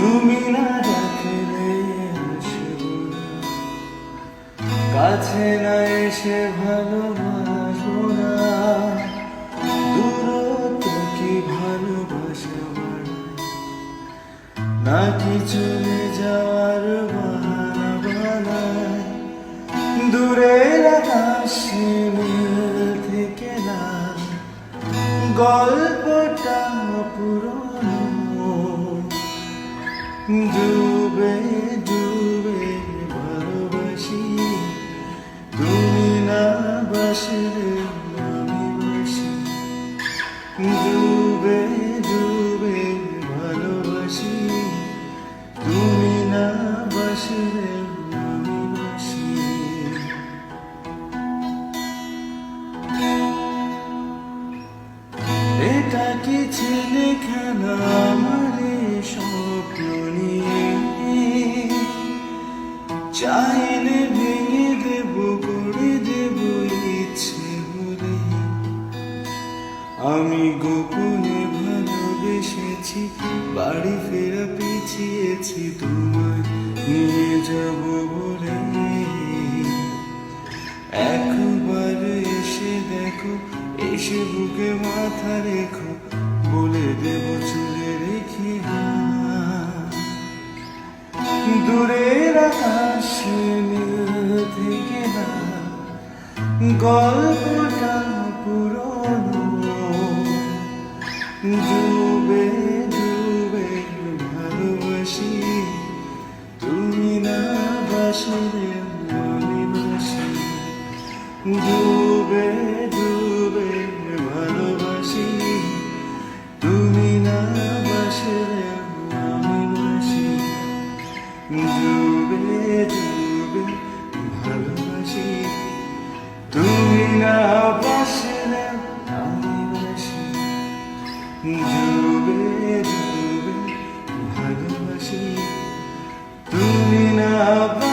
তুমি না ডাকলে কাছে না এসে ভালোবাসো না। দূরত্ব কি ভালোবাসা নাকি চলে যাওয়ার বাহানা বানায়? দূরের আকাশে থেকে না। গল্পটা পুরো ডুবে ডুবে ভালোবাসি। তুমি না বাসলে আমি বাসি। ডুবে ডুবে ভালোবাসি। তুমি না বাসলে চাইলে ভেঙে দেব করে দেব ইচ্ছে বলে আমি গোপনে ভালোবেসেছি, বাড়ি ফেরা পিছিয়েছি তোমায়, নিয়ে যাব বলে একবার এসে দেখো, এসে বুকে মাথা রেখো, বলে দেব চুলে রেখে হাত। দূরের গল্পটা পুরনো। ডুবে ডুবে ভালোবাসি। তুমি না বাসলে আমি বাসি। ডুবে তুমি না